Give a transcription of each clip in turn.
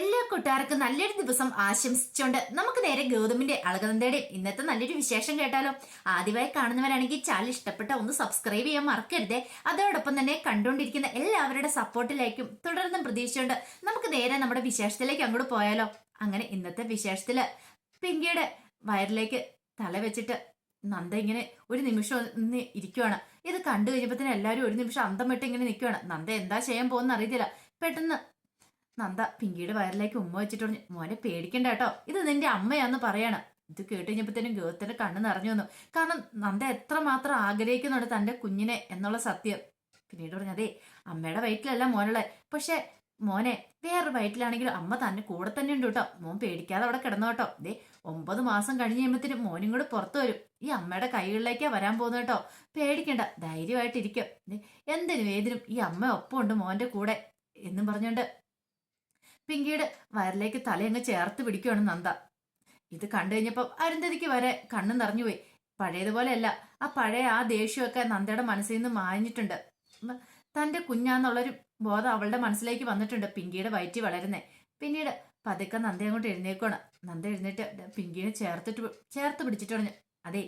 എല്ലാ കൂട്ടുകാർക്കും നല്ലൊരു ദിവസം ആശംസിച്ചുകൊണ്ട് നമുക്ക് നേരെ ഗൗതമിന്റെ അളകനന്ദയുടെ ഇന്നത്തെ നല്ലൊരു വിശേഷം കേട്ടാലോ. ആദ്യമായി കാണുന്നവരാണെങ്കിൽ ചാനൽ ഇഷ്ടപ്പെട്ട ഒന്ന് സബ്സ്ക്രൈബ് ചെയ്യാൻ മറക്കരുതേ. അതോടൊപ്പം തന്നെ കണ്ടുകൊണ്ടിരിക്കുന്ന എല്ലാവരുടെ സപ്പോർട്ടിലേക്കും തുടർന്നും പ്രതീക്ഷിച്ചുകൊണ്ട് നമുക്ക് നേരെ നമ്മുടെ വിശേഷത്തിലേക്ക് അങ്ങോട്ട് പോയാലോ. അങ്ങനെ ഇന്നത്തെ വിശേഷത്തിൽ പിങ്കിയുടെ വയറിലേക്ക് തല വെച്ചിട്ട് നന്ദ ഇങ്ങനെ ഒരു നിമിഷം ഇരിക്കുവാണ്. ഇത് കണ്ടു കഴിഞ്ഞപ്പോ തന്നെ എല്ലാവരും ഒരു നിമിഷം അന്തം വിട്ട് ഇങ്ങനെ നിൽക്കുവാണ് നന്ദ എന്താ ചെയ്യാൻ പോകുന്ന അറിയത്തില്ല പെട്ടെന്ന് നന്ദ പിങ്കിയുടെ വയറിലേക്ക് ഉമ്മ വെച്ചിട്ട് പറഞ്ഞു മോനെ പേടിക്കണ്ട കേട്ടോ. ഇത് നിന്റെ അമ്മയാന്ന് പറയാണ്. ഇത് കേട്ട് കഴിഞ്ഞപ്പോഴത്തേനും ഗേഹത്തിന്റെ കണ്ണ് നിറഞ്ഞു വന്നു. കാരണം നന്ദ എത്രമാത്രം ആഗ്രഹിക്കുന്നുണ്ട് തന്റെ കുഞ്ഞിനെ എന്നുള്ള സത്യം. പിന്നീട് പറഞ്ഞു അതെ അമ്മയുടെ വയറ്റിലല്ല മോനുള്ള പക്ഷെ മോനെ വേറൊരു വയറ്റിലാണെങ്കിലും അമ്മ തന്നെ കൂടെ തന്നെ ഉണ്ട് കേട്ടോ. മോൻ പേടിക്കാതെ അവിടെ കിടന്നു കേട്ടോ. ദേ ഒമ്പത് മാസം കഴിഞ്ഞ് കഴിയുമ്പത്തിന് മോനും കൂടെ പുറത്തു വരും. ഈ അമ്മയുടെ കൈകളിലേക്കാ വരാൻ പോകുന്നത് കേട്ടോ. പേടിക്കണ്ട ധൈര്യമായിട്ടിരിക്കും. എന്തിനും ഏതിനും ഈ അമ്മ ഒപ്പം ഉണ്ട് മോന്റെ കൂടെ? എന്നും പറഞ്ഞുകൊണ്ട് പിങ്കിയുടെ വയറിലേക്ക് തലയങ്ങ് ചേർത്ത് പിടിക്കുവാണ് നന്ദ. ഇത് കണ്ടു കഴിഞ്ഞപ്പോൾ അരുന്ധതിക്ക് വരെ കണ്ണു നിറഞ്ഞുപോയി പഴയതുപോലെയല്ല ആ പഴയ ആ ദേഷ്യമൊക്കെ നന്ദയുടെ മനസ്സിൽ നിന്ന് മാഞ്ഞിട്ടുണ്ട്. തന്റെ കുഞ്ഞാന്നുള്ളൊരു ബോധം അവളുടെ മനസ്സിലേക്ക് വന്നിട്ടുണ്ട് പിങ്കിയുടെ വയറ്റി വളരുന്നേ. പിന്നീട് പതുക്കെ നന്ദ അങ്ങോട്ട് എഴുന്നേക്കണം നന്ദ എഴുന്നേറ്റ് പിങ്കിയെ ചേർത്തിട്ട് ചേർത്ത് പിടിച്ചിട്ട് പറഞ്ഞു അതെ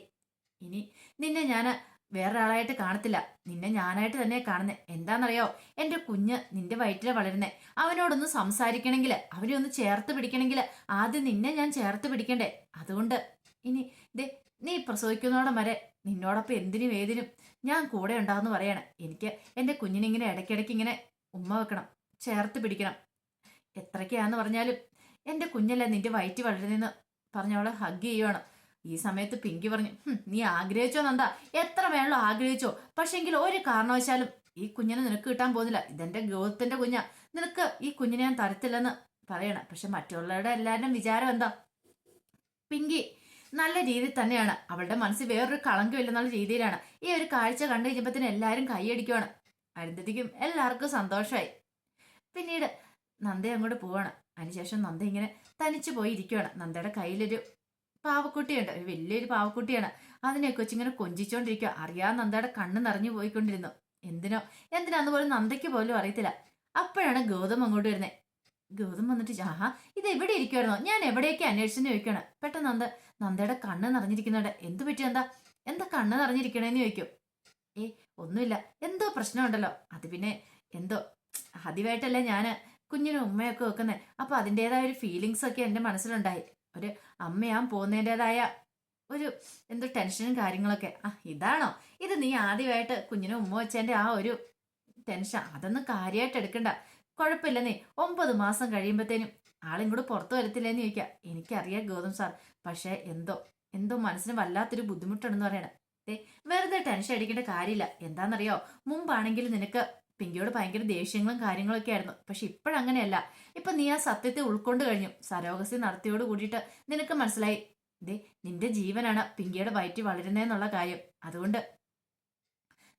ഇനി നിന്നെ ഞാൻ വേറൊരാളായിട്ട് കാണത്തില്ല. നിന്നെ ഞാനായിട്ട് തന്നെ കാണുന്നേ. എന്താണെന്നറിയോ? എന്റെ കുഞ്ഞ് നിന്റെ വയറ്റിലെ വളരുന്നേ. അവനോടൊന്ന് സംസാരിക്കണമെങ്കിൽ അവനെ ഒന്ന് ചേർത്ത് പിടിക്കണമെങ്കിൽ ആദ്യം നിന്നെ ഞാൻ ചേർത്ത് പിടിക്കണ്ടേ? അതുകൊണ്ട് ഇനി ദേ നീ പ്രസവിക്കുന്നോടം വരെ നിന്നോടൊപ്പം എന്തിനും ഏതിനും ഞാൻ കൂടെ ഉണ്ടാവുമെന്ന് പറയാണ്. എനിക്ക് എന്റെ കുഞ്ഞിനിങ്ങനെ ഇടയ്ക്കിടയ്ക്ക് ഇങ്ങനെ ഉമ്മ വെക്കണം ചേർത്ത് പിടിക്കണം. എത്രയ്ക്കാന്ന് പറഞ്ഞാലും എന്റെ കുഞ്ഞല്ല നിന്റെ വയറ്റ് വളരുന്നെന്ന് പറഞ്ഞവളെ ഹഗ് ചെയ്യുവാണ്. ഈ സമയത്ത് പിങ്കി പറഞ്ഞു നീ ആഗ്രഹിച്ചോ നന്ദ? എത്ര വേണല്ലോ ആഗ്രഹിച്ചോ? പക്ഷെങ്കിൽ ഒരു കാരണവശാലും ഈ കുഞ്ഞിനെ നിനക്ക് കിട്ടാൻ പോകുന്നില്ല. ഇതെന്റെ ഗോത്തിന്റെ കുഞ്ഞാ. നിനക്ക് ഈ കുഞ്ഞിനെ ഞാൻ തരത്തില്ലെന്ന് പറയണം. പക്ഷെ മറ്റുള്ളവരുടെ എല്ലാവരുടെയും വിചാരം എന്താ? പിങ്കി നല്ല രീതിയിൽ തന്നെയാണ്. അവളുടെ മനസ്സിൽ വേറൊരു കളങ്കമില്ലെന്നുള്ള രീതിയിലാണ്. ഈ ഒരു കാഴ്ച കണ്ടു കഴിഞ്ഞപ്പോഴത്തേന് എല്ലാവരും കൈയടിക്കുവാണ് അരുന്ധതിക്കും എല്ലാവർക്കും സന്തോഷമായി പിന്നീട് നന്ദ അങ്ങോട്ട് പോവാണ്. അതിനുശേഷം നന്ദ ഇങ്ങനെ തനിച്ചു പോയി ഇരിക്കുവാണ് നന്ദയുടെ കയ്യിലൊരു പാവക്കുട്ടിയുണ്ട്. ഒരു വലിയൊരു പാവക്കുട്ടിയാണ്. അതിനെ കൊച്ചിങ്ങനെ കൊഞ്ചിച്ചോണ്ടിരിക്കുക അറിയാൻ നന്ദയുടെ കണ്ണ് നിറഞ്ഞു പോയിക്കൊണ്ടിരുന്നു. എന്തിനോ? എന്തിനാന്ന് പോലും നന്ദയ്ക്ക് പോലും അറിയത്തില്ല. അപ്പോഴാണ് ഗൗതം അങ്ങോട്ട് വരുന്നത് ഗൗതം വന്നിട്ട് ആഹാ ഇത് എവിടെ ഇരിക്കുവായിരുന്നോ? ഞാൻ എവിടെയൊക്കെ അന്വേഷിച്ചു ചോദിക്കണം പെട്ടെന്ന് നന്ദ നന്ദയുടെ കണ്ണ് നിറഞ്ഞിരിക്കുന്നുണ്ട്. എന്ത് പറ്റി എന്താ എന്താ കണ്ണ് നിറഞ്ഞിരിക്കണേന്ന് ചോദിക്കും. ഏ ഒന്നുമില്ല. എന്തോ പ്രശ്നമുണ്ടല്ലോ. അത് പിന്നെ എന്തോ ആദ്യമായിട്ടല്ലേ ഞാൻ കുഞ്ഞിനും ഉമ്മയൊക്കെ വെക്കുന്നത് അപ്പൊ അതിന്റെതായ ഒരു ഫീലിങ്സ് ഒക്കെ എന്റെ മനസ്സിലുണ്ടായി. ഒരു അമ്മയാൻ പോകുന്നതിന്റെതായ ഒരു എന്തോ ടെൻഷനും കാര്യങ്ങളൊക്കെ. ആ ഇതാണോ? ഇത് നീ ആദ്യമായിട്ട് കുഞ്ഞിനും ഉമ്മ വെച്ചതിന്റെ ആ ഒരു ടെൻഷൻ അതൊന്നും കാര്യമായിട്ട് എടുക്കണ്ട. കുഴപ്പമില്ല നീ. ഒമ്പത് മാസം കഴിയുമ്പോഴത്തേനും ആളിങ്ങോട്ട് പുറത്തു വരത്തില്ലേന്ന് ചോദിക്കാം. എനിക്കറിയാം ഗൗതം സാർ. പക്ഷേ എന്തോ എന്തോ മനസ്സിന് വല്ലാത്തൊരു ബുദ്ധിമുട്ടുണ്ടെന്ന് പറയണം. വെറുതെ ടെൻഷൻ അടിക്കേണ്ട കാര്യമില്ല. എന്താണെന്നറിയോ മുമ്പാണെങ്കിൽ നിനക്ക് പിങ്കിയോട് ഭയങ്കര ദേഷ്യങ്ങളും കാര്യങ്ങളൊക്കെ ആയിരുന്നു. പക്ഷെ ഇപ്പോഴങ്ങനെയല്ല. ഇപ്പൊ നീ ആ സത്യത്തെ ഉൾക്കൊണ്ട് കഴിഞ്ഞു. സരോഗസി നടത്തിയോട് കൂടിയിട്ട് നിനക്ക് മനസ്സിലായി. ദേ നിന്റെ ജീവനാണ് പിങ്കിയുടെ വയറ്റി വളരുന്നതെന്നുള്ള കാര്യം. അതുകൊണ്ട്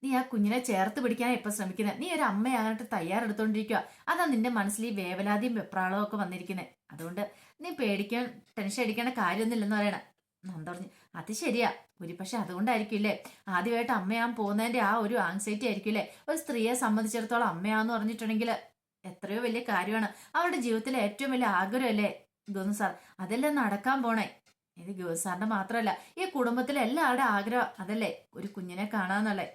നീ ആ കുഞ്ഞിനെ ചേർത്ത് പിടിക്കാനാണ് ഇപ്പൊ ശ്രമിക്കുന്നത് നീ ഒരു അമ്മയാകാനായിട്ട് തയ്യാറെടുത്തോണ്ടിരിക്കുക അതാ നിന്റെ മനസ്സിൽ ഈ വേവലാതിയും വെപ്രാളവും ഒക്കെ വന്നിരിക്കുന്നത് അതുകൊണ്ട് നീ പേടിക്കാൻ ടെൻഷൻ അടിക്കേണ്ട കാര്യമൊന്നുമില്ലെന്ന് പറയണേ. നന്ദ പറഞ്ഞു അത് ശരിയാ. ഒരു പക്ഷെ അതുകൊണ്ടായിരിക്കില്ലേ? ആദ്യമായിട്ട് അമ്മയാൻ പോകുന്നതിന്റെ ആ ഒരു ആങ്സൈറ്റി ആയിരിക്കില്ലേ? ഒരു സ്ത്രീയെ സംബന്ധിച്ചിടത്തോളം അമ്മയാന്ന് പറഞ്ഞിട്ടുണ്ടെങ്കിൽ എത്രയോ വലിയ കാര്യമാണ്. അവരുടെ ജീവിതത്തിലെ ഏറ്റവും വലിയ ആഗ്രഹമല്ലേ ഗോവിന്ദ് സാർ? അതെല്ലാം നടക്കാൻ പോണേ? ഇത് ഗോവിന്ദ് സാറിന്റെ മാത്രമല്ല ഈ കുടുംബത്തിലെ എല്ലാവരുടെ ആഗ്രഹം അതല്ലേ? ഒരു കുഞ്ഞിനെ കാണാന്നുള്ളേ.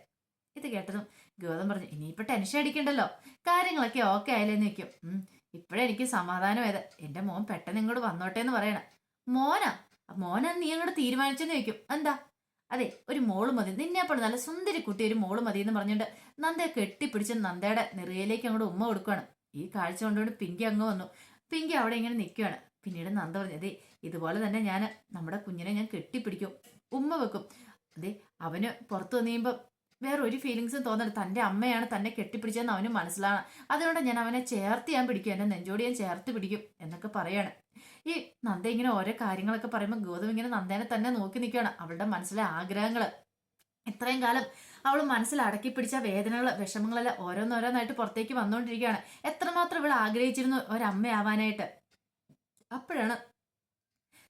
ഇത് കേട്ടതും ഗൗതം പറഞ്ഞു ഇനിയിപ്പോ ടെൻഷൻ അടിക്കണ്ടല്ലോ. കാര്യങ്ങളൊക്കെ ഓക്കെ ആയാലേ നിൽക്കും ഉം ഇപ്പഴേ എനിക്ക് സമാധാനമായത്. എന്റെ മോൻ പെട്ടെന്ന് ഇങ്ങോട്ട് വന്നോട്ടെ എന്ന് പറയണ. മോനാ? മോനാ നീ അങ്ങോട്ട് തീരുമാനിച്ചെന്ന് ചോദിക്കും. എന്താ? അതെ ഒരു മോൾ മതി. നിന്നെ അപ്പോൾ നല്ല സുന്ദരി കുട്ടി ഒരു മോൾ മതി എന്ന് പറഞ്ഞുകൊണ്ട് നന്ദയെ കെട്ടിപ്പിടിച്ച് നന്ദയുടെ നിറയിലേക്ക് അങ്ങോട്ട് ഉമ്മ കൊടുക്കുകയാണ് ഈ കാഴ്ച കൊണ്ടുകൊണ്ട് പിങ്കി അങ്ങ് വന്നു. പിങ്കി അവിടെ ഇങ്ങനെ നിൽക്കുകയാണ് പിന്നീട് നന്ദ പറഞ്ഞു അതെ ഇതുപോലെ തന്നെ ഞാൻ നമ്മുടെ കുഞ്ഞിനെ ഞാൻ കെട്ടിപ്പിടിക്കും. ഉമ്മ വെക്കും. അതെ അവന് പുറത്തു വന്നു കഴിയുമ്പോൾ വേറെ ഒരു ഫീലിങ്സും തോന്നരുത്. തന്റെ അമ്മയാണ് തന്നെ കെട്ടിപ്പിടിച്ചതെന്ന് അവന് മനസ്സിലാണ്. അതുകൊണ്ട് ഞാൻ അവനെ ചേർത്ത് ഞാൻ പിടിക്കും. എന്റെ നെഞ്ചോട് ഞാൻ ചേർത്ത് പിടിക്കും എന്നൊക്കെ പറയാണ്. ഈ നന്ദ ഇങ്ങനെ ഓരോ കാര്യങ്ങളൊക്കെ പറയുമ്പോൾ ഗൗതം ഇങ്ങനെ നന്ദേനെ തന്നെ നോക്കി നിൽക്കുകയാണ് അവളുടെ മനസ്സിലെ ആഗ്രഹങ്ങൾ ഇത്രയും കാലം അവൾ മനസ്സിൽ അടക്കി പിടിച്ച വേദനകൾ വിഷമങ്ങളെല്ലാം ഓരോന്നോരോന്നായിട്ട് പുറത്തേക്ക് വന്നുകൊണ്ടിരിക്കുകയാണ് എത്രമാത്രം ഇവൾ ആഗ്രഹിച്ചിരുന്നു ഒരമ്മയാവാനായിട്ട്. അപ്പോഴാണ്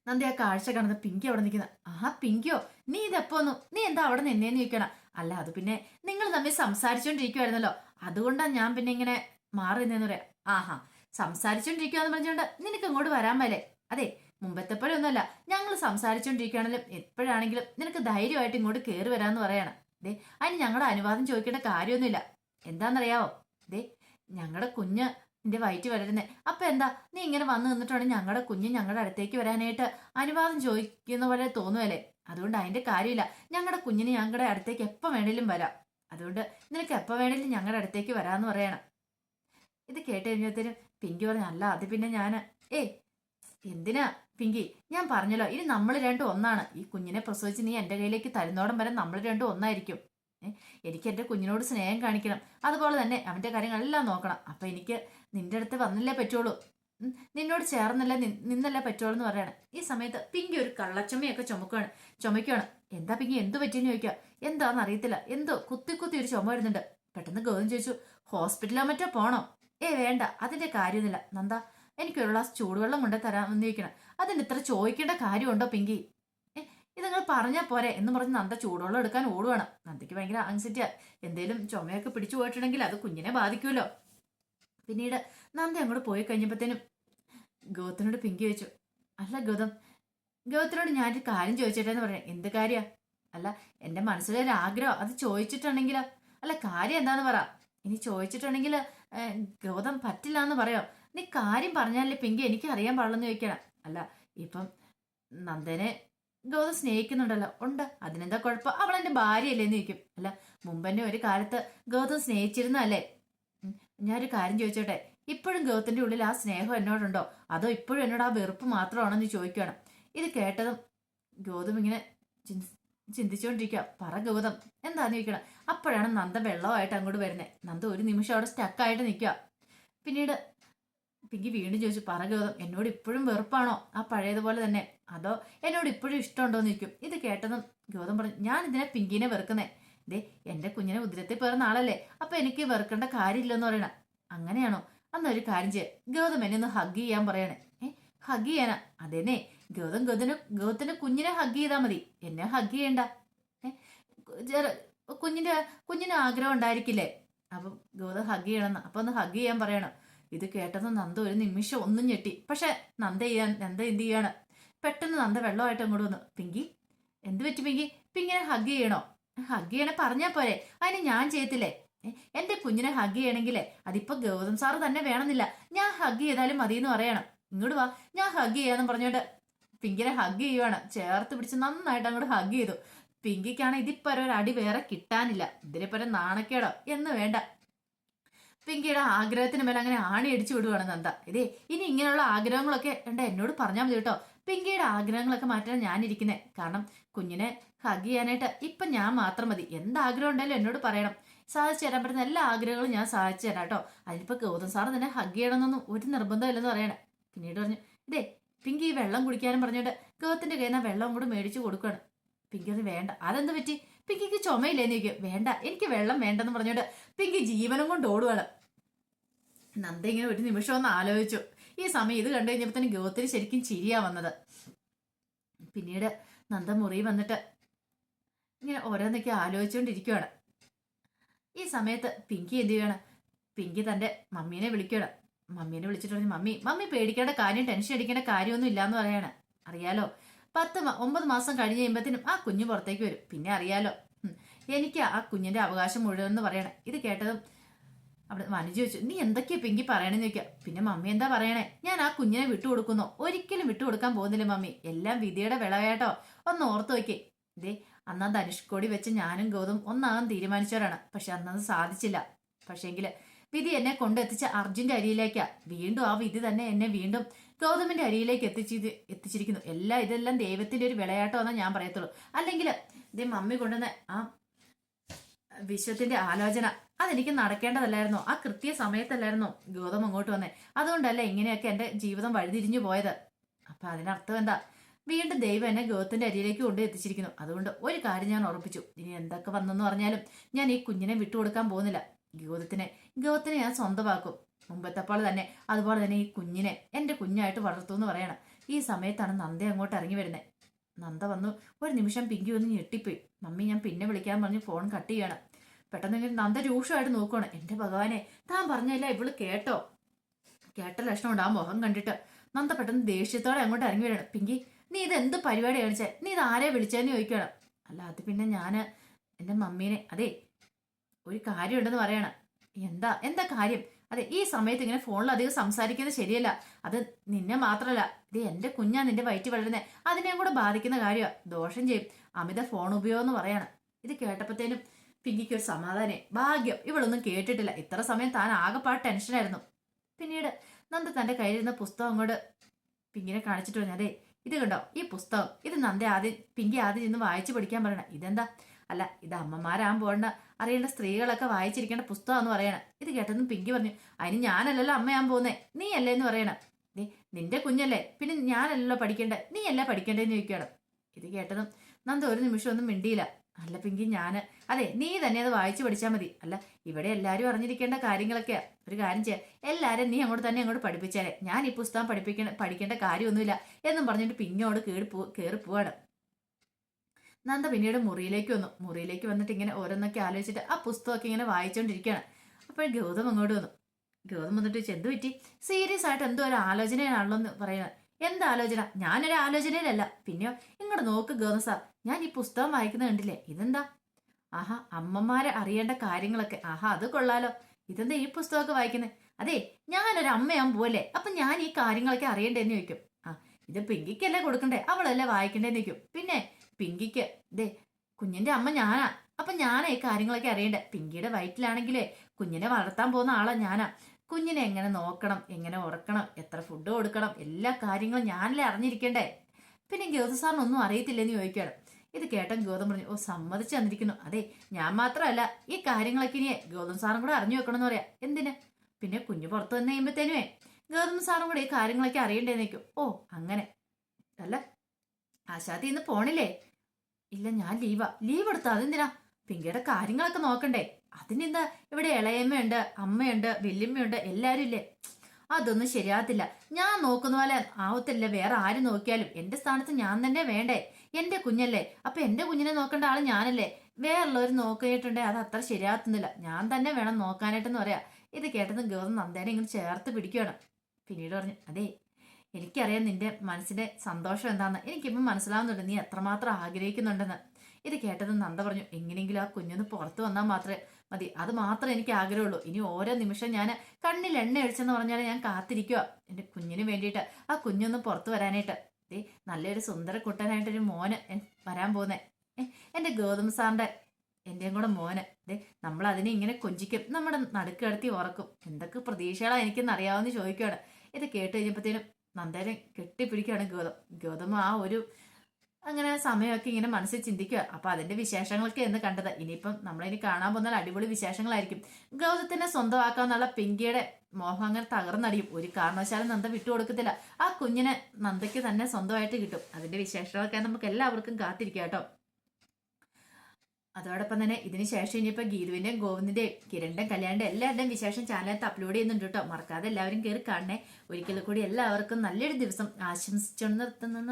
നന്ദി ആ കാഴ്ച കാണുന്നത് പിങ്കി അവിടെ നിൽക്കുന്നത്. ആ പിങ്കിയോ നീ ഇതെപ്പോന്നു നീ എന്താ അവിടെ നിന്നേ ചോദിക്കണം അല്ല അത് പിന്നെ നിങ്ങൾ തമ്മിൽ സംസാരിച്ചുകൊണ്ടിരിക്കുവായിരുന്നല്ലോ അതുകൊണ്ടാണ് ഞാൻ പിന്നെ ഇങ്ങനെ മാറി നിന്നെന്ന് പറയാം. ആഹാ സംസാരിച്ചോണ്ടിരിക്കുകയെന്ന് പറഞ്ഞുകൊണ്ട് നിനക്ക് അങ്ങോട്ട് വരാൻ മേലെ. അതെ മുമ്പത്തെ പോലെ ഒന്നുമല്ല. ഞങ്ങൾ സംസാരിച്ചോണ്ടിരിക്കുകയാണെങ്കിലും എപ്പോഴാണെങ്കിലും നിനക്ക് ധൈര്യമായിട്ട് ഇങ്ങോട്ട് കയറി വരാമെന്ന് പറയാണ്. ദേ അതിന് ഞങ്ങളുടെ അനുവാദം ചോദിക്കേണ്ട കാര്യമൊന്നുമില്ല. എന്താണെന്നറിയാവോ ദേ ഞങ്ങളുടെ കുഞ്ഞ് നിന്റെ വയറ്റ് വരരുന്നേ അപ്പൊ എന്താ? നീ ഇങ്ങനെ വന്നു നിന്നിട്ടാണ് ഞങ്ങളുടെ കുഞ്ഞ് ഞങ്ങളുടെ അടുത്തേക്ക് വരാനായിട്ട് അനുവാദം ചോദിക്കുന്ന പോലെ തോന്നുമല്ലേ അതുകൊണ്ട് അതിന്റെ കാര്യമില്ല. ഞങ്ങളുടെ കുഞ്ഞിന് ഞങ്ങളുടെ അടുത്തേക്ക് എപ്പോൾ വേണേലും വരാം. അതുകൊണ്ട് നിനക്ക് എപ്പോൾ വേണേലും ഞങ്ങളുടെ അടുത്തേക്ക് വരാമെന്ന് പറയണം. ഇത് കേട്ട് കഴിഞ്ഞപ്പോഴത്തേനും പിങ്കി പറഞ്ഞു അല്ല അത് പിന്നെ ഞാൻ ഏ എന്തിനാ പിങ്കി? ഞാൻ പറഞ്ഞല്ലോ ഇനി നമ്മൾ രണ്ടും ഒന്നാണ്. ഈ കുഞ്ഞിനെ പ്രസവിച്ച് നീ എന്റെ കയ്യിലേക്ക് തരുന്നോടം വരെ നമ്മൾ രണ്ടും ഒന്നായിരിക്കും. എനിക്ക് എന്റെ കുഞ്ഞിനോട് സ്നേഹം കാണിക്കണം. അതുപോലെ തന്നെ അവന്റെ കാര്യങ്ങളെല്ലാം നോക്കണം. അപ്പം എനിക്ക് നിന്റെ അടുത്ത് വന്നില്ലേ പറ്റുള്ളൂ. നിന്നോട് ചേർന്നല്ലേ നിന്നല്ലേ പറ്റുള്ളൂ എന്ന് പറയാണ്. ഈ സമയത്ത് പിങ്കി ഒരു കള്ളച്ചുമയൊക്കെ ചുമക്കുകയാണ് ചുമക്കുകയാണ് എന്താ പിങ്കി എന്തു പറ്റിയെന്ന് ചോദിക്കുക എന്താന്ന് അറിയത്തില്ല. എന്തോ കുത്തി കുത്തി ഒരു ചുമ വരുന്നുണ്ട്. പെട്ടെന്ന് ഗൗതം ചോദിച്ചു ഹോസ്പിറ്റലോ മറ്റോ പോണോ? ഏ വേണ്ട. അതിന്റെ കാര്യമൊന്നുമില്ല. നന്ദ എനിക്കൊരു ഗ്ലാസ് ചൂടുവെള്ളം കൊണ്ട് തരാൻ വന്നിരിക്കണം. അതിന് ഇത്ര ചോദിക്കേണ്ട കാര്യമുണ്ടോ പിങ്കി? ഏ ഇത് നിങ്ങൾ പറഞ്ഞാൽ പോരെ എന്ന് പറഞ്ഞ് നന്ദ ചൂടുവെള്ളം എടുക്കാൻ ഓടുവാണ്. നന്ദയ്ക്ക് ഭയങ്കര ആങ്സൈറ്റിയാ എന്തേലും ചുമയൊക്കെ പിടിച്ചു പോയിട്ടുണ്ടെങ്കിൽ അത് കുഞ്ഞിനെ ബാധിക്കുമല്ലോ. പിന്നീട് നന്ദ അങ്ങോട്ട് പോയി കഴിഞ്ഞപ്പോഴത്തേനും ഗൗതത്തിനോട് പിങ്കി ചോദിച്ചു അല്ല ഗൗതം ഗൗതത്തിനോട് ഞാനൊരു കാര്യം ചോദിച്ചിട്ടെന്ന് പറയാം എന്ത് കാര്യ? അല്ല എന്റെ മനസ്സിലൊരു ആഗ്രഹം അത് ചോദിച്ചിട്ടുണ്ടെങ്കിലോ? അല്ല കാര്യം എന്താന്ന് പറ. ഇനി ചോദിച്ചിട്ടുണ്ടെങ്കിൽ ഗൗതം പറ്റില്ല എന്ന് പറയാം? നീ കാര്യം പറഞ്ഞാലേ പിങ്കി എനിക്ക് അറിയാൻ പാടില്ലെന്ന് ചോദിക്കണം. അല്ല ഇപ്പം നന്ദനെ ഗൗതം സ്നേഹിക്കുന്നുണ്ടല്ലോ. ഉണ്ട് അതിനെന്താ കുഴപ്പം? അവൾ എന്റെ ഭാര്യയല്ലേ എന്ന് ചോദിക്കും. അല്ല മുമ്പന്നെ ഒരു കാലത്ത് ഗൗതം സ്നേഹിച്ചിരുന്നല്ലേ ഞാനൊരു കാര്യം ചോദിച്ചോട്ടെ? ഇപ്പോഴും ഗൗതത്തിന്റെ ഉള്ളിൽ ആ സ്നേഹം എന്നോടുണ്ടോ? അതോ ഇപ്പോഴും എന്നോട് ആ വെറുപ്പ് മാത്രമാണോ എന്ന് ചോദിക്കണം ഇത് കേട്ടതും ഗൗതം ഇങ്ങനെ ചിന്തിച്ചുകൊണ്ടിരിക്കുക പറ ഗൗതം. എന്താന്ന് ചോദിക്കണം. അപ്പോഴാണ് നന്ദ വെള്ളമായിട്ട് അങ്ങോട്ട് വരുന്നത് നന്ദ ഒരു നിമിഷം അവിടെ സ്റ്റക്കായിട്ട് നിൽക്കുക. പിന്നീട് പിങ്കി വീണ്ടും ചോദിച്ചു പറ ഗൗതം എന്നോട് ഇപ്പോഴും വെറുപ്പാണോ? ആ പഴയതുപോലെ തന്നെ. അതോ എന്നോട് ഇപ്പോഴും ഇഷ്ടമുണ്ടോ? എന്ന് ചോദിക്കും. ഇത് കേട്ടതും ഗൗതം പറഞ്ഞു ഞാൻ ഇതിനെ പിങ്കിനെ വെറുക്കുന്നേ. ദേ എന്റെ കുഞ്ഞിനെ ഉദരത്തിൽ പേർന്ന ആളല്ലേ. അപ്പൊ എനിക്ക് വെറുക്കേണ്ട കാര്യമില്ലെന്ന് പറയണ. അങ്ങനെയാണോ? അന്നൊരു കാര്യം ചെയ്യാം. ഗൗതം എന്നെ ഒന്ന് ഹഗ് ചെയ്യാൻ പറയണേ. ഏ? ഹഗ് ചെയ്യാനാ? അതേനെ ഗൗതം ഗൗതന് ഗൗതത്തിന് കുഞ്ഞിനെ ഹഗ് ചെയ്താൽ മതി. എന്നെ ഹഗ് ചെയ്യണ്ട. കുഞ്ഞിന്റെ കുഞ്ഞിന് ആഗ്രഹം ഉണ്ടായിരിക്കില്ലേ? അപ്പം ഗൗതം ഹഗ് ചെയ്യണം. അപ്പൊ ഒന്ന് ഹഗ് ചെയ്യാൻ പറയണം. ഇത് കേട്ടത് നന്ദ ഒരു നിമിഷം ഒന്നും ഞെട്ടി. പക്ഷെ നന്ദ ചെയ്യാൻ നന്ദ എന്ത് ചെയ്യാണ്? പെട്ടെന്ന് നന്ദ വെള്ളമായിട്ട് അങ്ങോട്ട് വന്നു. പിങ്കി എന്ത് പറ്റി പിങ്കി? പിങ്കിനെ ഹഗ് ചെയ്യണോ? ഹഗ് ചെയ്യണേ പറഞ്ഞാ പോരെ. അതിന് ഞാൻ ചെയ്യത്തില്ലേ? എന്റെ കുഞ്ഞിനെ ഹഗ് ചെയ്യണമെങ്കിലേ അതിപ്പോ ഗൗതം സാറ് തന്നെ വേണമെന്നില്ല. ഞാൻ ഹഗ് ചെയ്താലും മതി എന്ന് പറയണം. ഇങ്ങോട്ട് വാ. ഞാൻ ഹഗ് ചെയ്യാന്ന് പറഞ്ഞോണ്ട് പിങ്കിനെ ഹഗ് ചെയ്യുവാണ്. ചേർത്ത് പിടിച്ച് നന്നായിട്ട് അങ്ങോട്ട് ഹഗ് ചെയ്തു. പിങ്കിക്കാണ് ഇതിപ്പോ ഒരു അടി വേറെ കിട്ടാനില്ല. ഇതിനെപ്പോ നാണക്കേടോ? എന്ന് വേണ്ട. പിങ്കിയുടെ ആഗ്രഹത്തിന് മേലെ അങ്ങനെ ആണി അടിച്ചു വിടുവാണ് നന്ദ. ഇതേ ഇനി ഇങ്ങനെയുള്ള ആഗ്രഹങ്ങളൊക്കെ ഉണ്ട് എന്നോട് പറഞ്ഞാൽ മതി കേട്ടോ. പിങ്കിയുടെ ആഗ്രഹങ്ങളൊക്കെ മാറ്റാൻ ഞാനിരിക്കുന്നേ. കാരണം കുഞ്ഞിനെ ഹഗ് ചെയ്യാനായിട്ട് ഇപ്പൊ ഞാൻ മാത്രം മതി. എന്താഗ്രഹം ഉണ്ടെങ്കിലും എന്നോട് പറയണം. സാധിച്ചു തരാൻ പറ്റുന്ന എല്ലാ ആഗ്രഹങ്ങളും ഞാൻ സാധിച്ചു തരാം കേട്ടോ. അതിനിപ്പോ ഗൗതം സാറ് തന്നെ ഹഗ് ചെയ്യണമെന്നൊന്നും ഒരു നിർബന്ധമില്ലെന്ന് പറയണേ. പിന്നീട് പറഞ്ഞു ഇതേ പിങ്കി ഈ വെള്ളം കുടിക്കാനും പറഞ്ഞിട്ട് ഗൗതത്തിന്റെ കയ്യിൽ നിന്ന് വെള്ളം കൂടെ മേടിച്ചു കൊടുക്കുകയാണ്. പിങ്കി അത് വേണ്ട അതെന്ത് പറ്റി? പിങ്കിക്ക് ചുമയില്ലേന്ന് ചോദിക്കും വേണ്ട എനിക്ക് വെള്ളം വേണ്ടെന്ന് പറഞ്ഞോണ്ട് പിങ്കി ജീവനം കൊണ്ട് ഓടുവാണ്. നന്ദ ഇങ്ങനെ ഒരു നിമിഷം ഒന്ന് ആലോചിച്ചു. ഈ സമയം ഇത് കണ്ടു കഴിഞ്ഞപ്പോൾ തന്നെ ശരിക്കും ചിരിയാ വന്നത്. പിന്നീട് നന്ദ മുറി വന്നിട്ട് ഇങ്ങനെ ഓരോന്നൊക്കെ ആലോചിച്ചുകൊണ്ടിരിക്കുകയാണ് ഈ സമയത്ത് പിങ്കി എന്ത് ചെയ്യണം? പിങ്കി തന്റെ മമ്മീനെ വിളിക്കണം മമ്മീനെ വിളിച്ചിട്ട് പറഞ്ഞു മമ്മി മമ്മി പേടിക്കേണ്ട കാര്യം ടെൻഷൻ അടിക്കേണ്ട കാര്യമൊന്നും ഇല്ലാന്ന് പറയാണ്. അറിയാലോ? പത്ത് ഒമ്പത് മാസം കഴിഞ്ഞ് കഴിയുമ്പത്തേനും ആ കുഞ്ഞ് പുറത്തേക്ക് വരും. പിന്നെ അറിയാലോ? എനിക്ക് ആ കുഞ്ഞിന്റെ അവകാശം മുഴുവൻ എന്ന് പറയണേ. ഇത് കേട്ടതും അവിടെ മനുജ് ചോദിച്ചു നീ എന്തൊക്കെയാ പിങ്കി പറയണെന്ന് ചോദിക്കാം? പിന്നെ മമ്മി എന്താ പറയണേ? ഞാൻ ആ കുഞ്ഞിനെ വിട്ടുകൊടുക്കുന്നു ഒരിക്കലും വിട്ടുകൊടുക്കാൻ പോകുന്നില്ല മമ്മി. എല്ലാം വിധിയുടെ വിളവേട്ടോ ഒന്ന് ഓർത്തു നോക്കി ദേ അന്നാ ധനുഷ്കോടി വെച്ച് ഞാനും ഗൗതം ഒന്നാകാൻ തീരുമാനിച്ചവരാണ്. പക്ഷെ അന്നത് സാധിച്ചില്ല. പക്ഷേങ്കിൽ വിധി എന്നെ കൊണ്ടെത്തിച്ച അർജുന്റെ അരിയിലേക്കാ. വീണ്ടും ആ വിധി തന്നെ എന്നെ വീണ്ടും ഗൗതമിന്റെ അരിയിലേക്ക് എത്തിച്ച് എത്തിച്ചിരിക്കുന്നു. എല്ലാം ഇതെല്ലാം ദൈവത്തിന്റെ ഒരു വിളയാട്ടോ എന്നാ ഞാൻ പറയത്തുള്ളൂ. അല്ലെങ്കിൽ ഇതേ മമ്മി കൊണ്ടുവന്ന ആ വിശ്വത്തിന്റെ ആലോചന അതെനിക്ക് നടക്കേണ്ടതല്ലായിരുന്നു? ആ കൃത്യ സമയത്തല്ലായിരുന്നു ഗൗതം അങ്ങോട്ട് വന്നേ? അതുകൊണ്ടല്ല ഇങ്ങനെയൊക്കെ എന്റെ ജീവിതം വഴിതിരിഞ്ഞു പോയത്. അപ്പൊ അതിനർത്ഥം എന്താ? വീണ്ടും ദൈവം എന്നെ ഗൗതത്തിന്റെ അരിയിലേക്ക് കൊണ്ട് എത്തിച്ചിരിക്കുന്നു. അതുകൊണ്ട് ഒരു കാര്യം ഞാൻ ഉറപ്പിച്ചു. ഇനി എന്തൊക്കെ വന്നെന്ന് പറഞ്ഞാലും ഞാൻ ഈ കുഞ്ഞിനെ വിട്ടുകൊടുക്കാൻ പോകുന്നില്ല. ഗൗതത്തിനെ ഗൗതത്തിനെ ഞാൻ സ്വന്തമാക്കും. മുമ്പത്തെപ്പോൾ തന്നെ അതുപോലെ തന്നെ ഈ കുഞ്ഞിനെ എന്റെ കുഞ്ഞായിട്ട് വളർത്തു എന്ന് പറയണം. ഈ സമയത്താണ് നന്ദ അങ്ങോട്ട് ഇറങ്ങി വരുന്നത് നന്ദ വന്നു ഒരു നിമിഷം പിങ്കി വന്ന് ഞെട്ടിപ്പോയി. മമ്മി ഞാൻ പിന്നെ വിളിക്കാൻ പറഞ്ഞ് ഫോൺ കട്ട് ചെയ്യണം. പെട്ടെന്ന് നന്ദ രൂക്ഷമായിട്ട് നോക്കുവാണ്. എന്റെ ഭഗവാനെ താൻ പറഞ്ഞല്ല ഇവൾ കേട്ടോ? കേട്ട ലക്ഷണമുണ്ട് ആ മുഖം കണ്ടിട്ട്. നന്ദ പെട്ടെന്ന് ദേഷ്യത്തോടെ അങ്ങോട്ട് ഇറങ്ങി വരണം പിങ്കി നീ ഇത് എന്ത് പരിപാടി കാണിച്ചേ? നീ ഇത് ആരെ വിളിച്ചതെന്ന് ചോദിക്കണം അല്ല അത് പിന്നെ ഞാൻ എന്റെ മമ്മീനെ. അതെ ഒരു കാര്യമുണ്ടെന്ന് പറയണം. എന്താ? എന്താ കാര്യം? അതെ ഈ സമയത്ത് ഇങ്ങനെ ഫോണിൽ അധികം സംസാരിക്കുന്നത് ശരിയല്ല. അത് നിന്നെ മാത്രമല്ല ഇത് എന്റെ കുഞ്ഞാ നിന്റെ വയറ്റി വളരുന്നത് അതിനെയും കൂടെ ബാധിക്കുന്ന കാര്യമാണ് ദോഷം ചെയ്യും. അമിത ഫോൺ ഉപയോഗം എന്ന് പറയണം. ഇത് കേട്ടപ്പോഴത്തേനും പിങ്കിക്ക് ഒരു സമാധാനം. ഭാഗ്യം. ഇവളൊന്നും കേട്ടിട്ടില്ല. ഇത്ര സമയം താൻ ആകെപ്പാട് ടെൻഷനായിരുന്നു പിന്നീട് നന്ദ തന്റെ കയ്യിലിരുന്ന പുസ്തകം അങ്ങോട്ട് പിങ്കിനെ കാണിച്ചിട്ട് പറഞ്ഞു അതെ ഇത് കണ്ടോ? ഈ പുസ്തകം. ഇത് നന്ദ ആദ്യം പിങ്കി ആദ്യം ഇന്ന് വായിച്ചു പഠിക്കാൻ പറയണം. ഇതെന്താ? അല്ല ഇത് അമ്മമാരാകാൻ പോകേണ്ട. അറിയേണ്ട സ്ത്രീകളൊക്കെ വായിച്ചിരിക്കേണ്ട പുസ്തകമാണെന്ന് പറയണം. ഇത് കേട്ടതും പിങ്കി പറഞ്ഞു അതിന് ഞാനല്ലല്ലോ അമ്മയാൻ പോകുന്നേ. നീ അല്ലേ എന്ന് പറയണം. നിന്റെ കുഞ്ഞല്ലേ. പിന്നെ ഞാനല്ലല്ലോ പഠിക്കേണ്ടത് നീ അല്ലേ പഠിക്കേണ്ടതെന്ന് ചോദിക്കണം ഇത് കേട്ടതും നന്ദ ഒരു നിമിഷം ഒന്നും മിണ്ടിയില്ല. അല്ല പിങ്കി ഞാൻ അതെ നീ തന്നെ അത് വായിച്ചു പഠിച്ചാൽ മതി. അല്ല ഇവിടെ എല്ലാവരും അറിഞ്ഞിരിക്കേണ്ട കാര്യങ്ങളൊക്കെയാ. ഒരു കാര്യം ചെയ്യാം. എല്ലാവരും നീ അങ്ങോട്ട് തന്നെ അങ്ങോട്ട് പഠിപ്പിച്ചാലേ. ഞാൻ ഈ പുസ്തകം പഠിപ്പിക്കേണ്ട പഠിക്കേണ്ട കാര്യമൊന്നുമില്ല എന്നും പറഞ്ഞിട്ട് പിന്നോട് കേറി പോ കയറി പോവാണ്. നന്ദ പിന്നീട് മുറിയിലേക്ക് വന്നു. മുറിയിലേക്ക് വന്നിട്ട് ഇങ്ങനെ ഓരോന്നൊക്കെ ആലോചിച്ചിട്ട് ആ പുസ്തകമൊക്കെ ഇങ്ങനെ വായിച്ചുകൊണ്ടിരിക്കുകയാണ് അപ്പോൾ ഗൗതം അങ്ങോട്ട് വന്നു. ഗൗതം വന്നിട്ട് എന്ത് പറ്റി? സീരിയസ് ആയിട്ട് എന്തോ ഒരു ആലോചനയാണല്ലോ എന്ന് പറയുന്നത്. എന്താ ആലോചന? ഞാനൊരു ആലോചനയിലല്ല. പിന്നെയോ? ഇങ്ങോട്ട് നോക്ക് ഗൗതം സാർ. ഞാൻ ഈ പുസ്തകം വായിക്കുന്നത് കണ്ടില്ലേ? ഇതെന്താ? ആഹാ അമ്മമാരെ അറിയേണ്ട കാര്യങ്ങളൊക്കെ. ആഹാ അത് കൊള്ളാലോ. ഇതെന്താ ഈ പുസ്തകമൊക്കെ വായിക്കുന്നത് അതെ ഞാനൊരു അമ്മയാൻ പോലെ അപ്പൊ ഞാൻ ഈ കാര്യങ്ങളൊക്കെ അറിയണ്ടേന്ന് ചോദിക്കും. ആ ഇത് പിങ്കിക്കല്ലേ കൊടുക്കണ്ടേ? അവളല്ലേ വായിക്കണ്ടേന്ന് ചോദിക്കും. പിന്നെ പിങ്കിക്ക്. ദേ കുഞ്ഞിന്റെ അമ്മ ഞാനാ. അപ്പൊ ഞാനാ ഈ കാര്യങ്ങളൊക്കെ അറിയണ്ടേ? പിങ്കിയുടെ വയറ്റിലാണെങ്കിലേ കുഞ്ഞിനെ വളർത്താൻ പോകുന്ന ആളാ ഞാനാ. കുഞ്ഞിനെ എങ്ങനെ നോക്കണം എങ്ങനെ ഉറക്കണം എത്ര ഫുഡ് കൊടുക്കണം എല്ലാ കാര്യങ്ങളും ഞാനല്ലേ അറിഞ്ഞിരിക്കണ്ടേ? പിന്നെ ഗോതസാറിനൊന്നും അറിയത്തില്ലെന്ന് ചോദിക്കുകയാണ്. ഇത് കേട്ടൻ ഗോതം പറഞ്ഞു ഓ സമ്മതിച്ചു തന്നിരിക്കുന്നു. അതെ ഞാൻ മാത്രമല്ല ഈ കാര്യങ്ങളൊക്കെ ഇനിയെ ഗോതം സാറും കൂടെ അറിഞ്ഞു വെക്കണമെന്ന് പറയാം. എന്തിന്? പിന്നെ കുഞ്ഞു പുറത്തു വന്നു കഴിയുമ്പോഴത്തേനുവേ ഗോതം സാറും കൂടെ ഈ കാര്യങ്ങളൊക്കെ അറിയണ്ടേ നിൽക്കും ഓ അങ്ങനെ. അല്ല ആശാത്തി ഇന്ന് പോണില്ലേ? ഇല്ല ഞാൻ ലീവാ. ലീവ് എടുത്ത? അതെന്തിനാ? പിങ്കയുടെ കാര്യങ്ങളൊക്കെ നോക്കണ്ടേ. അതിനെന്താ ഇവിടെ ഇളയമ്മയുണ്ട് അമ്മയുണ്ട് വല്യമ്മയുണ്ട് എല്ലാരും ഇല്ലേ? അതൊന്നും ശരിയാകത്തില്ല. ഞാൻ നോക്കുന്ന പോലെ ആവത്തില്ല. വേറെ ആര് നോക്കിയാലും. എന്റെ സ്ഥാനത്ത് ഞാൻ തന്നെ വേണ്ടേ? എന്റെ കുഞ്ഞല്ലേ? അപ്പൊ എന്റെ കുഞ്ഞിനെ നോക്കേണ്ട ആൾ ഞാനല്ലേ? വേറുള്ളവർ നോക്കിയിട്ടുണ്ടേ. അത് അത്ര ശരിയാകത്തുന്നില്ല ഞാൻ തന്നെ വേണം നോക്കാനായിട്ടെന്ന് പറയാ. ഇത് കേട്ടത് ഗവർണർ നന്ദേനെ ഇങ്ങനെ ചേർത്ത് പിടിക്കുകയാണ് പിന്നീട് പറഞ്ഞു അതെ എനിക്കറിയാം നിന്റെ മനസ്സിന്റെ സന്തോഷം എന്താന്ന്. എനിക്കിപ്പം മനസ്സിലാവുന്നുണ്ട് നീ എത്രമാത്രം ആഗ്രഹിക്കുന്നുണ്ടെന്ന്. ഇത് കേട്ടത് നന്ദ പറഞ്ഞു എങ്ങനെയെങ്കിലും ആ കുഞ്ഞൊന്ന് പുറത്തു വന്നാൽ മാത്രമേ മതി. അത് മാത്രമേ എനിക്ക് ആഗ്രഹമുള്ളൂ. ഇനി ഓരോ നിമിഷം ഞാൻ കണ്ണിൽ എണ്ണ ഒഴിച്ചെന്ന് പറഞ്ഞാൽ ഞാൻ കാത്തിരിക്കുക എന്റെ കുഞ്ഞിന് വേണ്ടിയിട്ട് ആ കുഞ്ഞൊന്ന് പുറത്തു വരാനായിട്ട്. ദേ നല്ലൊരു സുന്ദര കുട്ടനായിട്ടൊരു മോന് വരാൻ പോകുന്നേ എന്റെ ഗൗതം സാറിന്റെ എന്റെയും കൂടെ മോന്. ദേ നമ്മൾ അതിനെ ഇങ്ങനെ കൊഞ്ചിക്കും. നമ്മുടെ നടുക്ക് കിടത്തി ഉറക്കും. എന്തൊക്കെ പ്രതീക്ഷകളാണ് എനിക്കെന്ന് അറിയാവുന്ന ചോദിക്കുകയാണ് ഇത് കേട്ട് കഴിഞ്ഞപ്പോഴത്തേനും നന്ദേനെ കെട്ടിപ്പിടിക്കുകയാണ് ഗൗതം ഗോതമ ആ ഒരു അങ്ങനെ സമയമൊക്കെ ഇങ്ങനെ മനസ്സിൽ ചിന്തിക്കുക. അപ്പൊ അതിന്റെ വിശേഷങ്ങളൊക്കെ എന്ന് കണ്ടത്. ഇനിയിപ്പം നമ്മളിനി കാണാൻ പോകുന്ന അടിപൊളി വിശേഷങ്ങളായിരിക്കും. ഗൗതത്തിനെ സ്വന്തമാക്കാന്നുള്ള പിങ്കിയുടെ മോഹം അങ്ങനെ തകർന്നടിയും. ഒരു കാരണവശാലും നന്ദ വിട്ടുകൊടുക്കത്തില്ല ആ കുഞ്ഞിനെ നന്ദയ്ക്ക് തന്നെ സ്വന്തമായിട്ട് കിട്ടും. അതിന്റെ വിശേഷങ്ങളൊക്കെ നമുക്ക് എല്ലാവർക്കും കാത്തിരിക്കാം കേട്ടോ. അതോടൊപ്പം തന്നെ ഇതിന് ശേഷം ഇനിയിപ്പോൾ ഗീതുവിന്റെയും ഗോവിന്ദിന്റെയും കിരണിന്റെയും കല്യാണിന്റെ എല്ലാവരുടെയും വിശേഷം ചാനലത്ത് അപ്ലോഡ് ചെയ്യുന്നുണ്ട് കേട്ടോ. മറക്കാതെ എല്ലാവരും കയറി കാണണേ. ഒരിക്കൽ കൂടി എല്ലാവർക്കും നല്ലൊരു ദിവസം ആശംസിച്ചു നിർത്തുന്നു.